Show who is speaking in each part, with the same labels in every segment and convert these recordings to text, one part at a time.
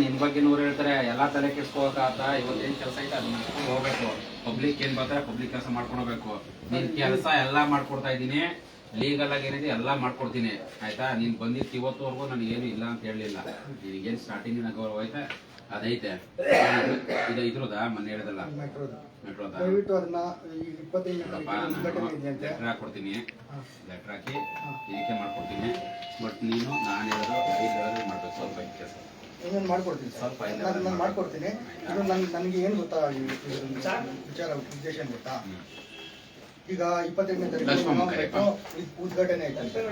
Speaker 1: ನಿನ್ ಬಗ್ಗೆ ನೂರು ಹೇಳ್ತಾರೆ ಎಲ್ಲಾ ತಲೆ ಕೆಡ್ಸ್ಕೋಕಾತ ಇವತ್ತೇನ್ ಕೆಲಸ ಐತೆ ಅದನ್ನ ಮಾಡ್ಕೊಂಡು ಹೋಗ್ಬೇಕು. ಪಬ್ಲಿಕ್ ಏನ್ ಬರ್ತಾರೆ ಪಬ್ಲಿಕ್ ಕೆಲಸ ಮಾಡ್ಕೊಂಡು ಹೋಗ್ಬೇಕು ನಿನ್ ಕೆಲಸ ಎಲ್ಲಾ ಮಾಡ್ಕೊಡ್ತಾ ಇದೀನಿ ಲೀಗಲ್ ಆಗಿ ಏನಿದೆ ಎಲ್ಲಾ ಮಾಡ್ಕೊಡ್ತೀನಿ. ಆಯ್ತಾ? ನೀನ್ ಬಂದಿತ್ತು ಇವತ್ತುವರೆಗೂ ನನಗೆ ಏನು ಇಲ್ಲ ಅಂತ ಹೇಳಲಿಲ್ಲ. ನಿನಗೇನ್ ಸ್ಟಾರ್ಟಿಂಗ್ ಗೌರವ ಐತೆ? ಅದೈತೆ. ಇದು ಇದ್ರದ? ಮೊನ್ನೆ ಹೇಳದಲ್ಲ.
Speaker 2: ಲೆಟ್ರ್
Speaker 1: ನಾನು ಹಾಕೊಡ್ತೀನಿ. ಹಾಕಿ ಇದಕ್ಕೆ ಮಾಡ್ಕೊಡ್ತೀನಿ. ಬಟ್ ನೀನು ನಾನು ಹೇಳೋದು ಐದು ಹೇಳೋದು ಮಾಡ್ಬೇಕು. ಸ್ವಲ್ಪ ಕೆಲಸ
Speaker 2: ನಾನು ಮಾಡ್ಕೊಡ್ತೀನಿ ಸರ್.
Speaker 1: ಸ್ವಲ್ಪ
Speaker 2: ನಾನು ನಾನು ಮಾಡ್ಕೊಡ್ತೀನಿ. ಇದು ನನ್ ನನಗೆ ಏನು ಗೊತ್ತಾ ಈ ವಿಚಾರ ಉದ್ದೇಶ ಏನು ಗೊತ್ತಾ ಈಗ ಇಪ್ಪತ್ತೆಂಟನೇ ತಾರೀಕು ಉದ್ಘಾಟನೆ ಆಯ್ತಂತೆ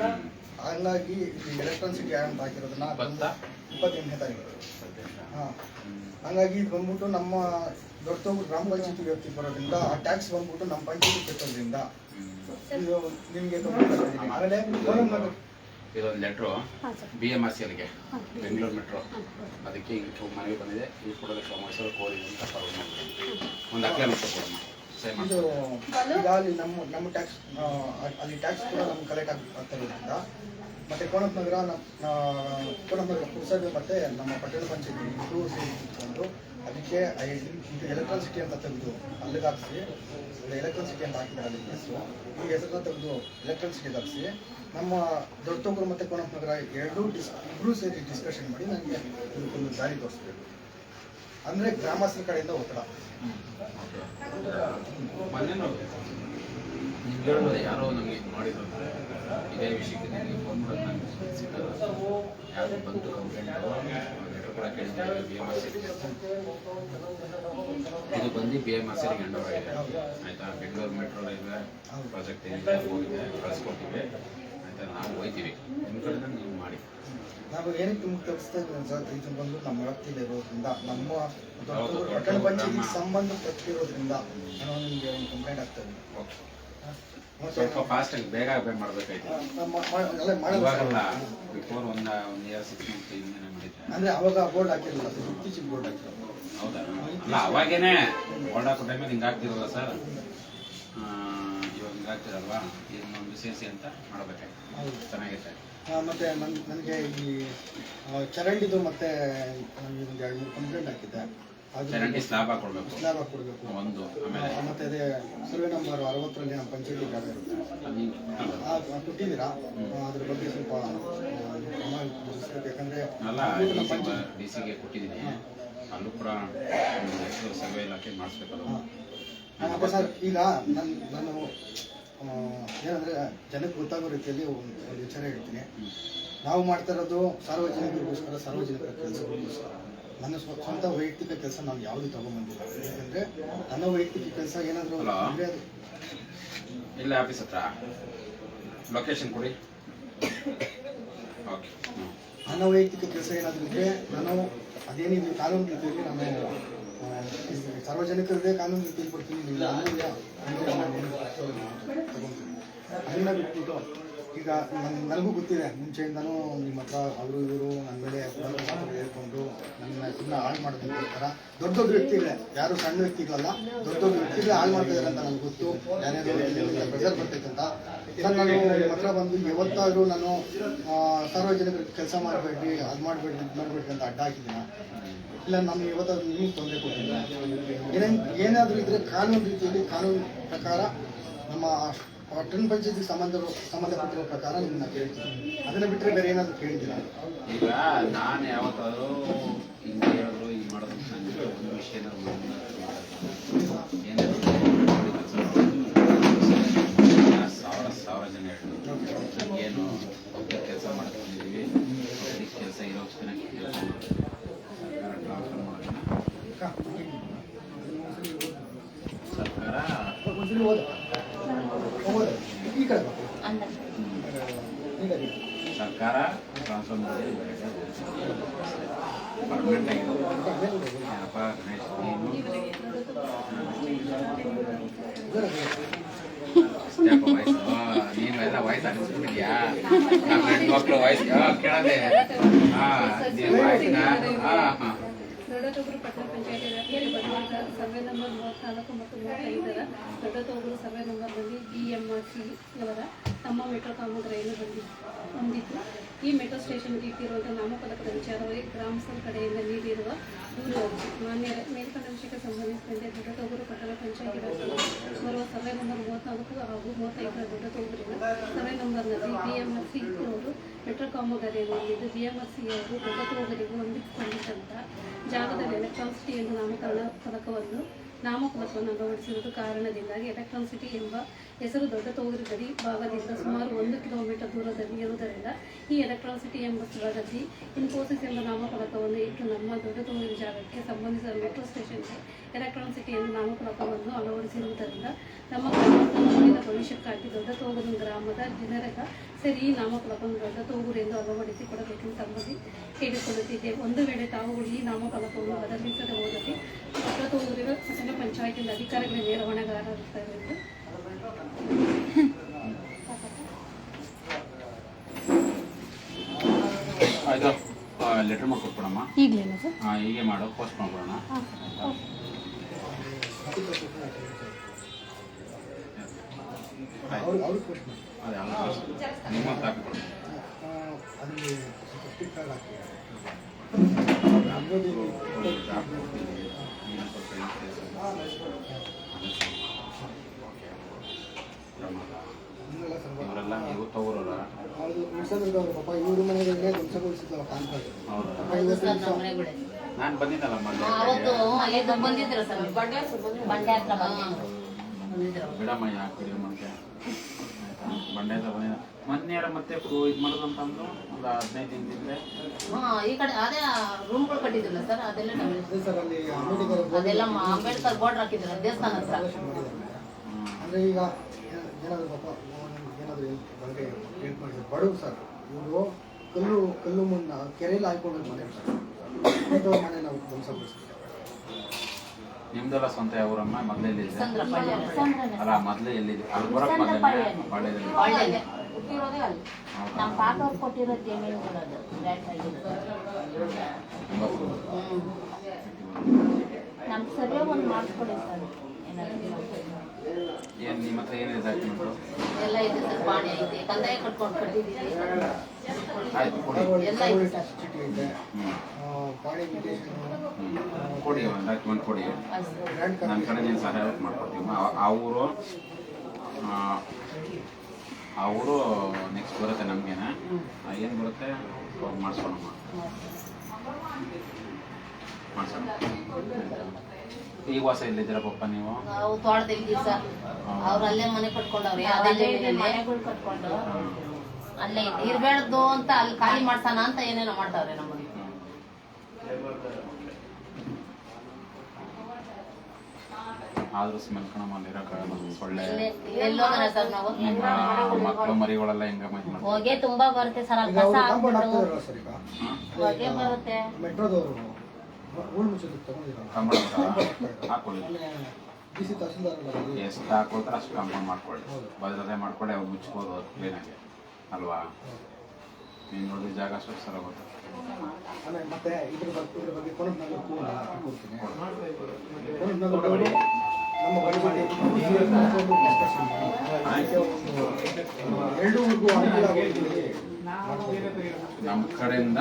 Speaker 2: ಹಂಗಾಗಿ ಎಲೆಕ್ಟ್ರಾನ್ ಸಿಟಿ ಹಾಕಿರೋದನ್ನ
Speaker 1: ಇಪ್ಪತ್ತ?
Speaker 2: ಇಪ್ಪತ್ತೆಂಟನೇ ತಾರೀಕು. ಹಾಂ. ಹಂಗಾಗಿ ಇದು ಬಂದ್ಬಿಟ್ಟು ನಮ್ಮ ದೊಡ್ಡ ಗ್ರಾಮ ಪಂಚಾಯತಿ ವ್ಯಾಪ್ತಿಗೆ ಬರೋದ್ರಿಂದ ಆ ಟ್ಯಾಕ್ಸ್ ಬಂದ್ಬಿಟ್ಟು ನಮ್ಮ ಪಂಚಾಯತಿ ಕಟ್ಟೋದ್ರಿಂದ ಇದು ನಿಮಗೆ ಆಮೇಲೆ
Speaker 1: ಇದೊಂದು letter B M R C ಎಲ್ಗೆ Bengaluru metro ಅದಕ್ಕೆ ಈಗ ಮನೆಗೆ ಬಂದಿದೆ. ಈ ಕೂಡ ಮೈಸೂರು ಕೋರಿ ಅಂತ ಪರವಾಗಿ ಒಂದು ಅಕ್ಲೆ ಮಾಡ್ಕೊಡಮ್ಮ
Speaker 2: ಇದು ಈಗ ಅಲ್ಲಿ ನಮ್ಮ ನಮ್ಮ ಟ್ಯಾಕ್ಸ್ ಅಲ್ಲಿ ಟ್ಯಾಕ್ಸ್ ಕೂಡ ನಮ್ಗೆ ಕಲೆಕ್ಟ್ ಆಗ್ತಾ ಇರೋದ್ರಿಂದ ಮತ್ತೆ ಕೋಣಪ್ ನಗರ ನಮ್ಮ ಕೋಣಪ್ ನಗರ ಪುರಸಭೆ ಮತ್ತೆ ನಮ್ಮ ಪಟ್ಟಣ ಪಂಚಾಯತಿ ಇಬ್ಬರು ಸೇರಿ ಕೂತ್ಕೊಂಡು ಅದಕ್ಕೆ ಐ ಇದು ಎಲೆಕ್ಟ್ರಾನ್ ಸಿಟಿ ಅಂತ ತೆಗೆದು ಅಲ್ಲಿಗೆ ಹಾಕಿಸಿ ಎಲೆಕ್ಟ್ರಾನ್ ಸಿಟಿ ಅಂತ ಹಾಕಿದ್ದಾರೆ ಅಲ್ಲಿ ಹೆಸರು. ಈ ಹೆಸರನ್ನ ತೆಗೆದು ಎಲೆಕ್ಟ್ರಾನ್ ಸಿಟಿಗೆ ಹಾಕಿಸಿ ನಮ್ಮ ದೊಡ್ಡತೊಗರು ಮತ್ತು ಕೋಣಪ್ಪ ನಗರ ಎರಡೂ ಡಿಸ್ ಇಬ್ಬರೂ ಸೇರಿ ಡಿಸ್ಕಷನ್ ಮಾಡಿ ನನಗೆ ಇದಕ್ಕೊಂದು ದಾರಿ ತೋರಿಸ್ಬೇಕು. ಅಂದರೆ ಗ್ರಾಮಸ್ಥರ ಕಡೆಯಿಂದ ಒತ್ತಡ.
Speaker 1: ಯಾರೋ ನಮಗೆ ಮಾಡಿದ್ರು. ಅಂದ್ರೆ ಇದೇ ವಿಷಯಕ್ಕೆ ಫೋನ್ ಮಾಡೋದು ನನಗೆ ಯಾರು ಬಂತು ಕಂಪ್ಲೇಂಟ್ ಕೂಡ ಕೇಳಿದ್ದಾರೆ ಬಿ ಎಂ ಆರ್ ಇದು ಬಂದು B M R C hand over ಆಗಿದೆ. ಆಯ್ತಾ? ಬೆಂಗಳೂರು ಮೆಟ್ರೋ ರೈಲ್ವೆ ಪ್ರಾಜೆಕ್ಟ್ ಏನಿದೆ ಹೋಗಿದೆ ಕಳಿಸ್ಕೊಟ್ಟಿವಿ ಆಯಿತಾ? ನಾವು ಹೋಯ್ತೀವಿ. ನಿಮ್ಮ ಕಡೆ ನೀವು ಮಾಡಿ.
Speaker 2: ನಾವು ಏನಕ್ಕೆ ನಿಮ್ಗೆ ಇದ್ದೀವಿ ಸರ್ ಇದು ಬಂದು ನಮ್ಮ ವ್ಯಾಪ್ತಿಯಲ್ಲಿ ಇರೋದ್ರಿಂದ ನಮ್ಮ ಸಂಬಂಧ ಪಂಚಾಯತಿಗೆ ಸಂಬಂಧಪಟ್ಟಿರೋದ್ರಿಂದ ನಾನು ನಿಮಗೆ ಒಂದು ಕಂಪ್ಲೇಂಟ್ ಆಗ್ತದೆ
Speaker 1: ಓಕೆ. ಸ್ವಲ್ಪ ಫಾಸ್ಟಾಗಿ ಬೇಗ ಬೇ ಮಾಡಬೇಕಾಯ್ತು ಇವಾಗಲ್ಲ. ಬಿಫೋರ್ ಒಂದು ಒಂದು ಇಯರ್ ಸಿಕ್ಸ್ ಮಂತ್ ಹಿಂದೆ ಮಾಡಿದ್ದೆ.
Speaker 2: ಅಂದ್ರೆ ಅವಾಗ ಬೋರ್ಡ್ ಹಾಕಿರಲಿಲ್ಲ ಇತ್ತೀಚಿಗೆ ಬೋರ್ಡ್ ಹಾಕಿರೋದು
Speaker 1: ಹೌದಾ? ಅಲ್ಲ ಅವಾಗೇನೆ ಬೋರ್ಡ್ ಹಾಕೋ ಟೈಮಲ್ಲಿ ಹಿಂಗೆ ಆಗ್ತಿರಲ್ಲ ಸರ್. ಇವಾಗ ಹಿಂಗೆ ಆಗ್ತಿರಲ್ವಾ? ಇದನ್ನೊಂದು ಸೇರಿಸಿ ಅಂತ ಮಾಡಬೇಕಾಯ್ತು.
Speaker 2: ಹೌದು.
Speaker 1: ಚೆನ್ನಾಗೈತೆ.
Speaker 2: ಆ, ಮತ್ತೆ ನನ್ ನನಗೆ ಈ ಚರಂಡಿದು ಮತ್ತೆ ನನಗೆ ಒಂದು ಎರಡು ಮೂರು ಕಂಪ್ಲೇಂಟ್ ಹಾಕಿದ್ದೆ.
Speaker 1: ಚರಂಡಿ ಸ್ಲಾಬ್ ಹಾಕೊಡ್ಬೇಕು.
Speaker 2: ಸ್ಲಾಬ್ ಹಾಕ್ಕೊಡ್ಬೇಕು
Speaker 1: ಒಂದು ಆಮೇಲೆ.
Speaker 2: ಮತ್ತೆ ಅದೇ ಸರ್ವೆ ನಂಬರ್ ಅರವತ್ತರಲ್ಲಿ ನಮ್ಮ ಪಂಚಾಯಿತಿ ಜಾಗ ಇರುತ್ತೆ. ಆ, ಕೊಟ್ಟಿದ್ದೀರಾ? ಅದ್ರ ಬಗ್ಗೆ ಸ್ವಲ್ಪ ಯಾಕಂದ್ರೆ
Speaker 1: ಅಲ್ಲ ಡಿ ಸಿಗೆ ಕೊಟ್ಟಿದ್ದೀನಿ. ಅಲ್ಲೂ ಕೂಡ ಒಂದು ಸರ್ವೆ ಇಲಾಖೆ ಮಾಡಿಸ್ಬೇಕಲ್ಲ
Speaker 2: ಸರ್ ಈಗ ನನ್ನ ನಾನು ಏನಂದ್ರೆ ಜನಕ್ಕೆ ಗೊತ್ತಾಗೋ ರೀತಿಯಲ್ಲಿ ಒಂದು ಒಂದು ವಿಚಾರ ಹೇಳ್ತೀನಿ. ನಾವು ಮಾಡ್ತಾ ಇರೋದು ಸಾರ್ವಜನಿಕರಿಗೋಸ್ಕರ ಸಾರ್ವಜನಿಕರ ಕೆಲಸಗಳಿಗೋಸ್ಕರ. ನನ್ನ ಸ್ವಂತ ವೈಯಕ್ತಿಕ ಕೆಲಸ ನಾನು ಯಾವುದು ತಗೊಂಡ್ಬಂದಿಲ್ಲ ಯಾಕಂದ್ರೆ ನನ್ನ ವೈಯಕ್ತಿಕ ಕೆಲಸ ಏನಾದರೂ?
Speaker 1: ಇಲ್ಲ ಆಫೀಸ್ ಹತ್ರ. ಲೊಕೇಶನ್ ಕೊಡಿ. ಓಕೆ ಹ್ಞೂ
Speaker 2: ನನ್ನ ವೈಯಕ್ತಿಕ ಕೆಲಸ ಏನಾದರೂ ಇದ್ರೆ ನಾನು ನೀವು ಕಾನೂನು ರೀತಿಯಲ್ಲಿ ನಾನು ಸಾರ್ವಜನಿಕರಿಗೆ ಕಾನೂನು ರೀತಿಯಲ್ಲಿ ಕೊಡ್ತೀನಿ ತಗೊಂತೀನಿ ಅದನ್ನ ಬಿಟ್ಬಿಟ್ಟು ಈಗ ನನ್- ನನಗೂ ಗೊತ್ತಿದೆ. ಮುಂಚೆಯಿಂದನೂ ನಿಮ್ಮ ಹತ್ರ ಅವರು ಇವರು ನನ್ನ ಮೇಲೆ ಹೇಳ್ಕೊಂಡು ನನ್ನ ಸುಮ್ಮನೆ ಹಾಳು ಮಾಡೋದಕ್ಕೋಸ್ಕರ ದೊಡ್ಡ ದೊಡ್ಡ ವ್ಯಕ್ತಿಗಳೇ. ಯಾರು ಸಣ್ಣ ವ್ಯಕ್ತಿಗಳಲ್ಲ, ದೊಡ್ಡ ದೊಡ್ಡ ವ್ಯಕ್ತಿಗಳೇ ಹಾಳು ಮಾಡ್ತಿದ್ದಾರೆ ಅಂತ ನನಗೆ ಗೊತ್ತು. ಯಾರ್ಯಾರು ಪ್ರೆಸರ್ ಬರ್ತೈತೆ ಅಂತ ಸರ್ ನಾನು ನಿಮ್ಮ ಹತ್ರ ಬಂದು ಯಾವತ್ತಾದ್ರೂ ನಾನು ಸಾರ್ವಜನಿಕರಿಗೆ ಕೆಲಸ ಮಾಡಬೇಡಿ ಅದು ಮಾಡಬೇಡಿ ಇದು ಮಾಡಬೇಡಿ ಅಂತ ಅಡ್ಡ ಹಾಕಿದ್ದೀನ ಇಲ್ಲ, ನಾನು ಯಾವತ್ತಾದರೂ ನಿಮಗೆ ತೊಂದರೆ ಕೊಟ್ಟಿಲ್ಲ ಏನೇನು, ಏನಾದರೂ ಇದ್ರೆ ಕಾನೂನು ರೀತಿಯಲ್ಲಿ, ಕಾನೂನು ಪ್ರಕಾರ ನಮ್ಮ ಪಟ್ಟಣ ಪಂಚಾಯತಿ ಸಂಬಂಧ ಸಂಬಂಧಪಟ್ಟಿರೋ ಪ್ರಕಾರ ನಿಮ್ಮನ್ನ ಕೇಳ್ತೀನಿ. ಅದನ್ನ ಬಿಟ್ಟರೆ ಬೇರೆ ಏನಾದರೂ ಕೇಳಿದ್ದೀರಾ
Speaker 1: ಈಗ ನಾನು ಯಾವತ್ತಾದರೂ ಹಿಂಗೆ ಹೇಳಿದ್ರು ಹಿಂಗೆ ಮಾಡೋದು ಒಂದು ವಿಷಯ ಪರ್ಮನೆಂಟ್ ಆಗಿದೆ ಅಪ್ಪ ಗಣೇಶ್ ನೀನು ಎಲ್ಲ ವಯಸ್ಸು ಅನಿಸ್ಬಿಟ್ಟಿದ್ಯಾ ನಮ್ಮ ಹೆಣ್ಮಕ್ಳು ವಯಸ್ಸು ಕೇಳದೆ ಹಾ ನೀನು ವಯಸ್ಸಿನ ಹಾ ಹಾ
Speaker 3: ದೊಡ್ಡತೊಗರು ಪಟ್ಟಣ ಸರ್ವೆ ನಂಬರ್ ಮೂವತ್ತ್ನಾಲ್ಕು ಮತ್ತು ಮೂವತ್ತೈದರ ದೊಡ್ಡತೊಗರು ಸರ್ವೆ ನಂಬರ್ನಲ್ಲಿ ಬಿ ಆರ್ ಅವರ ತಮ್ಮ ಮೆಟ್ರೋ ಕಾಮಗಾರಿಯನ್ನು ಬಂದಿ ಹೊಂದಿದ್ದು ಈ ಮೆಟ್ರೋ ಸ್ಟೇಷನ್ಗೆ ಇಟ್ಟಿರುವಂಥ ನಾಮಫಲಕದ ವಿಚಾರವಾಗಿ ಗ್ರಾಮಸ್ಥರ ಕಡೆಯಿಂದ ನೀಡಿರುವ ದೂರು ಮಾನ್ಯ ಮೇಲ್ಕಂಡ ವಿಷಯಕ್ಕೆ ಸಂಬಂಧಿಸಿದಂತೆ ದೊಡ್ಡತೊಗರು ಪಟ್ಟಣ ಪಂಚಾಯತಿ ಬರುವ ಸರ್ವೆ ನಂಬರ್ ಮೂವತ್ತ್ನಾಲ್ಕು ಹಾಗೂ ಮೂವತ್ತೈದರ ದೊಡ್ಡತೊಗರಿನ ಸರ್ವೆ ನಂಬರ್ನಲ್ಲಿ ಬಿ ಎಂ ಆರ್ ಸಿ ಅವರು ಮೆಟ್ರೋ ಕಾಮಗಾರಿಯನ್ನು ಹೊಂದಿದ್ದು ಬಿ ಎಂ ಆರ್ ಸಿ ಅವರು ದೊಡ್ಡತೊಗರಿಗೂ ಹೊಂದಿಕೊಂಡಿದ್ದಂಥ ಜಾಗದಲ್ಲಿ ಎಂದು ನಾಮಕರಣ ಫಲಕವನ್ನು ನಾಮಫಲಕವನ್ನು ಅಳವಡಿಸಿರುವುದು ಕಾರಣದಿಂದಾಗಿ ಎಲೆಕ್ಟ್ರಾನ್ ಸಿಟಿ ಎಂಬ ಹೆಸರು ದೊಡ್ಡ ತೋಗರಿ ಗಡಿ ಭಾಗದಿಂದ ಸುಮಾರು ಒಂದು ಕಿಲೋಮೀಟರ್ ದೂರದಲ್ಲಿ ಇರುವುದರಿಂದ ಈ ಎಲೆಕ್ಟ್ರಾನ್ ಸಿಟಿ ಎಂಬ ಸ್ಥಳದಲ್ಲಿ ಇನ್ಫೋಸಿಸ್ ಎಂಬ ನಾಮಫಲಕವನ್ನು ಇಟ್ಟು ನಮ್ಮ ದೊಡ್ಡ ತೋಗರಿ ಜಾಗಕ್ಕೆ ಸಂಬಂಧಿಸಿದ ಮೆಟ್ರೋ ಸ್ಟೇಷನ್ಗೆ ಎಲೆಕ್ಟ್ರಾನ್ ಸಿಟಿ ಎಂಬ ನಾಮಫಲಕವನ್ನು ಅಳವಡಿಸಿರುವುದರಿಂದ ನಮ್ಮ ಮುಂದಿನ ಭವಿಷ್ಯಕ್ಕಾಗಿ ದೊಡ್ಡ ತೋಗರು ಗ್ರಾಮದ ಜನರ ಸರಿ ಈ ನಾಮಫಲಕವನ್ನು ದೊಡ್ಡ ತೋಗೂರು ಎಂದು ಅಳವಡಿಸಿಕೊಡಬೇಕೆಂದು ತಮ್ಮಲ್ಲಿ ಕೇಳಿಕೊಳ್ಳುತ್ತಿದೆ ಒಂದು ವೇಳೆ ತಾವುಗಳು ಈ ನಾಮಫಲಕವನ್ನು ಬದಲಿಸದೆ ಹೋದಲ್ಲಿ ಪಟ್ಟಣ ಅಧಿಕಾರಿಗಳ ನೇರ ಹೊಣೆಗಾರರಾಗುತ್ತಾರೆ ಎಂದು
Speaker 1: ಇದು ಲೆಟರ್ ಮಾಡ್ಕೊಟ್ಬಿಡಮ್ಮ.
Speaker 3: ಈಗಲೇನಾ ಸರ್?
Speaker 1: ಹಾಂ ಹೀಗೆ ಮಾಡೋ ಪೋಸ್ಟ್ ಮಾಡ್ಬಿಡೋಣ. ನಿಮ್ಮ ಹಾಕ್ಬಿಡು
Speaker 2: ಅದರಲ್ಲಿ ಉಳ್ಸೋದ್ರವ್ರು ಪಾಪ ಇವ್ರ ಮನೆಗೆ ಧ್ವಂಸಗೊಳಿಸಿದ್ರಲ್ಲ ಪಾನ್ ಕಾರ್ಡ್
Speaker 1: ಹೌದು.
Speaker 2: ಪಾಪ ಇವತ್ತು ದಿವಸ
Speaker 1: ನಾನು ಬಂದಿದ್ದಲ್ಲ ಮೊನ್ನೆ.
Speaker 4: ಅವತ್ತು ಇದು ಬಂದಿದ್ರು ಸರ್. ಬಂಡೆ ಹತ್ರ ಬಂದಿದ್ರು.
Speaker 1: ಬಿಡಮ್ಮ ಯಾಕೆ ಬಂಡೆ ಹತ್ರ ಮೊನ್ನೆ ಮತ್ತೆ ಇದು ಮಾಡೋದಂತಂದ್ರು ಒಂದು ಹದಿನೈದು ದಿನದಿದ್ರೆ
Speaker 4: ಹಾ ಈ ಕಡೆ ಅದೇ ರೂಮ್ಗಳು ಕಟ್ಟಿದ್ರಲ್ಲ ಸರ್ ಅದೆಲ್ಲ
Speaker 2: ಸರ್
Speaker 4: ಅದೆಲ್ಲ ಮ- ಅಂಬೇಡ್ಕರ್ ಬೋರ್ಡ್ ಹಾಕಿದ್ರು ದೇವಸ್ಥಾನ
Speaker 2: ಮಾಡಿದ್ದಾರೆ. ಅಂದ್ರೆ ಈಗ ಏನಾದ್ರು ಪಾಪ ಏನಾದರೂ ಬಳಕೆ ಬಗ್ಗೆ ಕ್ರಿಯೇಟ್ ಮಾಡಿದ್ರು ಬಡವ್ರು ಸರ್ ಇವರು ಕಲ್ಲು ಕಲ್ಲು ಮುನ್ನ ಕೆರೆಯಲ್ಲಿ ಹಾಕೊಂಡು ಮನೆ ಸರ್ ಮನೆ ನಾವು ಧ್ವಂಸಗೊಳಿಸ್ತೀವಿ
Speaker 1: ನಿಮ್ದೆಲ್ಲ ಸ್ವಂತ ಅವರಮ್ಮ ಮೊದಲೇ ಎಲ್ಲಿದೆ ಅಲ್ಲ ಮೊದಲೇ ಎಲ್ಲಿದೆ ಅಲ್ಲಿ ಬರೋಕ್ ಮೊದಲೇ
Speaker 5: ನಮ್ಮ ಕೊಟ್ಟಿರೋ. ನಮ್ಗೆ ಸರಿಯಾಗಿ ಒಂದು ಮಾಡಿಸ್ಕೊಡಿ ಸರ್. ಏನಾದ್ರು
Speaker 1: ಏನ್ ನಿಮ್ಮ ಹತ್ರ ಏನಿದೆ ಡಾಕ್ಯುಮೆಂಟು
Speaker 4: ಎಲ್ಲ ಇದೆ ಸರ್ ಪಾಣಿ ಐತೆ. ಕಂದಾಯ ಕಟ್ಕೊಂಡು ಕಟ್ಟಿದ್ದೀವಿ.
Speaker 1: ಆಯ್ತು ಕೊಡಿ.
Speaker 4: ಎಲ್ಲ ಇದೆ ಸರ್.
Speaker 1: ಕೊಡಿ ಒಂದು ಡಾಕ್ಯುಮೆಂಟ್ ಕೊಡಿ. ನನ್ನ ಕಡೆ ನೀನು ಸಹಾಯ ಮಾಡ್ಕೊಡ್ತೀವಿ ಆ- ಆ ಊರು ಆ, ಆ ಊರು ನೆಕ್ಸ್ಟ್ ಬರುತ್ತೆ ನಮಗೇನೆ. ಏನು ಬರುತ್ತೆ? ಅವಾಗ ಮಾಡಿಸೋಣಮ್ಮ. ಮಾಡಿಸೋಣ. ಈಗ ವಾಸ ಎಲ್ಲಿದ್ದೀರಾ ಪಪ್ಪ ನೀವು?
Speaker 4: ನಾವು ತೋಟದಲ್ಲಿ ಸರ್. ಅವ್ರು ಅಲ್ಲೇ ಮನೆ ಕಟ್ಕೊಂಡವ್ರೆ ಅದೇ
Speaker 5: ಮನೆಗಳು ಕಟ್ಕೊಂಡು.
Speaker 4: ಅಲ್ಲೇ ಇರ್ಬೇಡ್ದು ಅಂತ ಅಲ್ಲಿ ಖಾಲಿ ಮಾಡ್ಸೋಣ ಅಂತ ಏನೇನೋ ಮಾಡ್ತಾವ್ರೆ ನಮಗೆ.
Speaker 1: ಆದ್ರೂ ಸ್ಮೆಲ್ ಕಣಮ್ಮ ಅಲ್ಲಿ ಇರೋಕ್ಕಾಗಲ್ಲ ಸೊಳ್ಳೆ
Speaker 4: ಇಲ್ಲೇ ಸರ್ ನಾವು?
Speaker 1: ಹಿಂಗ ಮಕ್ಕಳು ಮರಿಗಳೆಲ್ಲ ಹಿಂಗ
Speaker 5: ತುಂಬಾ ಬರುತ್ತೆ ಸರ್ ಅಲ್ಲಿ ಕಸ ಹಾಕ್ಬಿಟ್ಟು. ಹೊಗೆ ಬರುತ್ತೆ.
Speaker 2: ಮೆಟ್ರೋದವರು. ಊಳು ಮುಚ್ಚೋದಕ್ಕೆ ತಗೊಂಡಿದ್ದಾರೆ
Speaker 1: ಕಾಂಪೌಂಡ್ ಹಾಕೊಳ್ಳಿ.
Speaker 2: ಡಿ ಸಿ ತಹಸೀಲ್ದಾರ್ ಅಲ್ಲ ಅಲ್ಲಿ.
Speaker 1: ಎಷ್ಟು ಹಾಕೊಳ್ತಾರೆ ಅಷ್ಟು ಕಂಪೌಂಡ್ ಮಾಡ್ಕೊಳ್ಳಿ. ಭದ್ರತೆ ಮಾಡ್ಕೊಳ್ಳಿ ಅವ್ರು ಮುಚ್ಬೋದು ಕ್ಲೀನಾಗಿ ಅಲ್ವಾ? ನೀನು ನೋಡಿದ ಜಾಗ ಅಷ್ಟು ಸರ ಗೊತ್ತು
Speaker 2: ಆಮೇಲೆ ಮತ್ತೆ ಇದ್ರ ಬಗ್ಗೆ ಇದ್ರ ಬಗ್ಗೆ ಕೂಡ ಬಡವರಿಗೆ ಅನುಕೂಲ
Speaker 1: ನಮ್ಮ ಕಡೆಯಿಂದ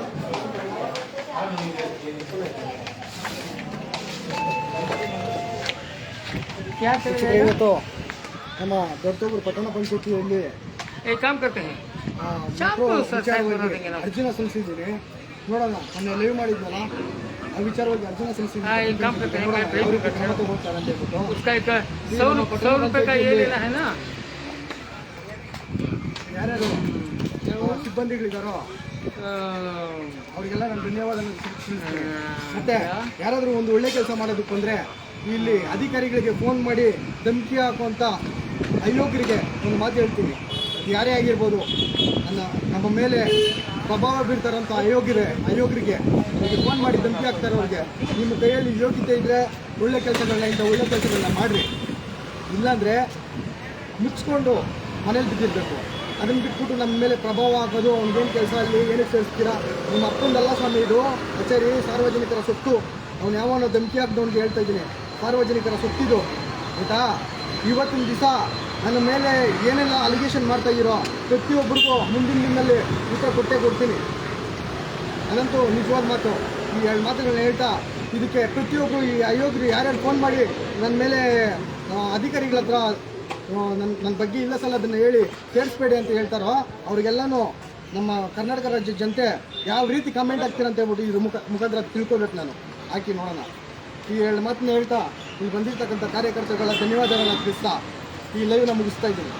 Speaker 2: ಶಿಕ್ಷಕರು ಇವತ್ತು ನಮ್ಮ ದೊಡ್ಡೂರು ಪಟ್ಟಣ ಪಂಚಾಯತಿಯಲ್ಲಿ ಅರ್ಜಿನ ಸಲ್ಲಿಸಿದ್ದೀನಿ. ನೋಡೋಣ ಮೊನ್ನೆ ಲೈವ್ ಮಾಡಿದ್ನಲ್ಲ ಆ ವಿಚಾರವಾಗಿ ಅರ್ಜಿನ
Speaker 6: ಸಲ್ಲಿಸಿದ್ದೀನಿ.
Speaker 2: ಯಾರ್ಯಾರು
Speaker 6: ಸಿಬ್ಬಂದಿಗಳಿದ್ದಾರೋ
Speaker 2: ಅವರಿಗೆಲ್ಲ ನಾನು ಧನ್ಯವಾದ ಮತ್ತೆ ಯಾರಾದರೂ ಒಂದು ಒಳ್ಳೆ ಕೆಲಸ ಮಾಡೋದಕ್ಕೆ ಬಂದ್ರೆ ಇಲ್ಲಿ ಅಧಿಕಾರಿಗಳಿಗೆ ಫೋನ್ ಮಾಡಿ ಧಮಕಿ ಹಾಕುವಂಥ ಅಯೋಗ್ಯರಿಗೆ ಒಂದು ಮಾತು ಹೇಳ್ತೀನಿ. ಯಾರೇ ಆಗಿರ್ಬೋದು ನನ್ನ ನಮ್ಮ ಮೇಲೆ ಪ್ರಭಾವ ಬೀರ್ತಾರಂಥ ಅಯೋಗ್ಯರೇ ಅಯೋಗ್ಯರಿಗೆ ಫೋನ್ ಮಾಡಿ ಧಮಕಿ ಹಾಕ್ತಾರೆ ಅವ್ರಿಗೆ. ನಿಮ್ಮ ಕೈಯಲ್ಲಿ ಯೋಗ್ಯತೆ ಇದ್ದರೆ ಒಳ್ಳೆ ಕೆಲಸಗಳನ್ನ ಇಂಥ ಒಳ್ಳೆ ಕೆಲಸಗಳನ್ನ ಮಾಡಿರಿ. ಇಲ್ಲಾಂದರೆ ಮುಚ್ಕೊಂಡು ಮನೇಲಿ ಬಿದ್ದಿರಬೇಕು. ಅದನ್ನು ಬಿಟ್ಬಿಟ್ಟು ನಮ್ಮ ಮೇಲೆ ಪ್ರಭಾವ ಹಾಕೋದು, ಅವ್ನಿಗೇನು ಕೆಲಸ ಅಲ್ಲಿ ಏನಕ್ಕೆ ಸೇರಿಸ್ತೀರಾ? ನಿಮ್ಮ ಅಪ್ಪಂದಲ್ಲ ಸ್ವಾಮಿ ಇದು. ಕಚೇರಿ ಸಾರ್ವಜನಿಕರ ಸೊತ್ತು. ಅವ್ನು ಯಾವನೋ ಧಮಕಿ ಹಾಕ್ದವ್ನಿಗೆ ಹೇಳ್ತಾ ಇದ್ದೀನಿ. ಸಾರ್ವಜನಿಕರ ಸೊತ್ತಿದು, ಆಯಿತಾ? ಇವತ್ತಿನ ದಿವಸ ನನ್ನ ಮೇಲೆ ಏನೆಲ್ಲ ಅಲಿಗೇಷನ್ ಮಾಡ್ತಾ ಇದ್ದೀರೋ ಪ್ರತಿಯೊಬ್ಬರಿಗೂ ಮುಂದಿನ ದಿನದಲ್ಲಿ ಉತ್ತರ ಕೊಟ್ಟೇ ಕೊಡ್ತೀನಿ. ಅದಂತೂ ನಿಜವಾದ ಮಾತು. ಈ ಎರಡು ಮಾತುಗಳನ್ನ ಹೇಳ್ತಾ ಇದಕ್ಕೆ ಪ್ರತಿಯೊಬ್ಬರು ಈ ಅಯೋಗ್ಯರು ಯಾರ್ಯಾರು ಫೋನ್ ಮಾಡಿ ನನ್ನ ಮೇಲೆ ಅಧಿಕಾರಿಗಳ ಹತ್ರ ನನ್ನ ನನ್ನ ಬಗ್ಗೆ ಇಲ್ಲ ಸಲ ಅದನ್ನು ಹೇಳಿ ಸೇರಿಸ್ಬೇಡಿ ಅಂತ ಹೇಳ್ತಾರೋ, ಅವ್ರಿಗೆಲ್ಲನೂ ನಮ್ಮ ಕರ್ನಾಟಕ ರಾಜ್ಯದ ಜನತೆ ಯಾವ ರೀತಿ ಕಮೆಂಟ್ ಆಗ್ತೀರಂತ ಹೇಳ್ಬಿಟ್ಟು ಇದ್ರ ಮುಖ, ಮುಖಾಂತರ ತಿಳ್ಕೊಬೇಕು ನಾನು. ಹಾಕಿ ನೋಡೋಣ. ಈ ಎರಡು ಮಾತನ್ನ ಹೇಳ್ತಾ ಇಲ್ಲಿ ಬಂದಿರ್ತಕ್ಕಂಥ ಕಾರ್ಯಕರ್ತರುಗಳ ಧನ್ಯವಾದಗಳನ್ನ ತಿಳಿಸ್ತಾ ಈ ಲೈವ್ನ ಮುಗಿಸ್ತಾ ಇದ್ದೀನಿ.